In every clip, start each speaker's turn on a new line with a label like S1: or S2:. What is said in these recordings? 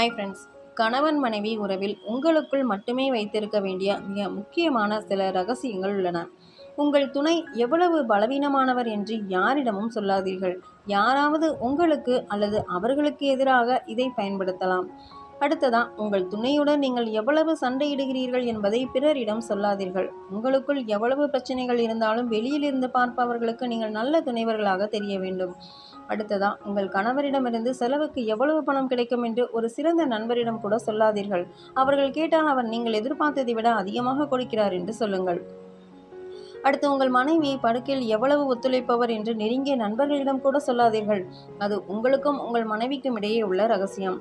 S1: Hi friends கணவன் மனைவி உறவில் உங்களுக்குள் மட்டுமே வைத்திருக்க வேண்டிய மிக முக்கியமான சில ரகசியங்கள் உள்ளன. உங்கள் துணை எவ்வளவு பலவீனமானவர் என்று யாரிடமும் சொல்லாதீர்கள். யாராவது உங்களுக்கு அல்லது அவர்களுக்கு எதிராக இதை பயன்படுத்தலாம். அடுத்ததா உங்கள் துணையுடன் நீங்கள் எவ்வளவு சண்டையிடுகிறீர்கள் என்பதை பிறரிடம் சொல்லாதீர்கள். உங்களுக்குள் எவ்வளவு பிரச்சனைகள் இருந்தாலும் வெளியில் இருந்து பார்ப்பவர்களுக்கு நீங்கள் நல்ல துணைவர்களாக தெரிய வேண்டும். அடுத்ததா உங்கள் கணவரிடமிருந்து செலவுக்கு எவ்வளவு பணம் கிடைக்கும் என்று ஒரு சிறந்த நண்பரிடம் கூட சொல்லாதீர்கள். அவர்கள் கேட்டால் அவர் நீங்கள் எதிர்பார்த்ததை விட அதிகமாக கொடுக்கிறார் என்று சொல்லுங்கள். அடுத்து உங்கள் மனைவி படுக்கையில் எவ்வளவு ஒத்துழைப்பவர் என்று நெருங்கிய நண்பர்களிடம் கூட சொல்லாதீர்கள். அது உங்களுக்கும் உங்கள் மனைவிக்கும் இடையே உள்ள ரகசியம்.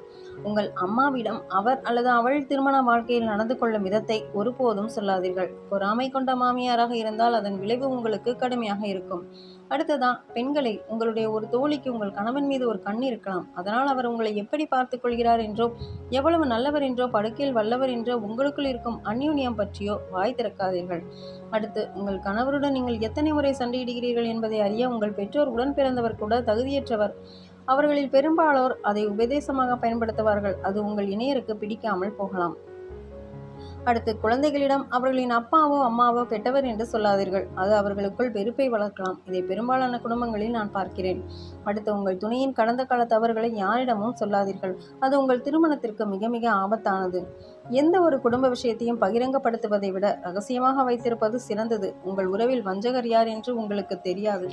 S1: உங்கள் அம்மாவிடம் அவர் அல்லது அவள் திருமண வாழ்க்கையில் நடந்து கொள்ளும் விதத்தை ஒருபோதும் சொல்லாதீர்கள். பொறாமை கொண்ட மாமியாராக இருந்தால் அதன் விளைவு உங்களுக்கு கடுமையாக இருக்கும். அடுத்ததா பெண்களை உங்களுடைய ஒரு தோழிக்கு உங்கள் கணவன் மீது ஒரு கண் இருக்கலாம். அதனால் அவர் உங்களை எப்படி பார்த்து கொள்கிறார் என்றோ எவ்வளவு நல்லவர் என்றோ படுக்கையில் வல்லவர் என்றோ உங்களுக்குள் இருக்கும் அந்யூன்யம் பற்றியோ வாய் திறக்காதீர்கள். அடுத்து உங்கள் கணவருடன் நீங்கள் எத்தனை முறை சண்டையிடுகிறீர்கள் என்பதை அறிய உங்கள் பெற்றோர் உடன் பிறந்தவர் கூட தகுதியற்றவர். அவர்களில் பெரும்பாலோர் அதை உபதேசமாக பயன்படுத்துவார்கள். அது உங்கள் இணையருக்கு பிடிக்காமல் போகலாம். அடுத்து குழந்தைகளிடம் அவர்களின் அப்பாவோ அம்மாவோ கெட்டவர் என்று சொல்லாதீர்கள். அது அவர்களுக்குள் வெறுப்பை வளர்க்கலாம். இதை பெரும்பாலான குடும்பங்களில் நான் பார்க்கிறேன். அடுத்து உங்கள் துணையின் கடந்த கால தவறுகளை யாரிடமும் சொல்லாதீர்கள். அது உங்கள் திருமணத்திற்கு மிக மிக ஆபத்தானது. எந்த ஒரு குடும்ப விஷயத்தையும் பகிரங்கப்படுத்துவதை விட ரகசியமாக வைத்திருப்பது சிறந்தது. உங்கள் உறவில் வஞ்சகர் யார் என்று உங்களுக்கு தெரியாது.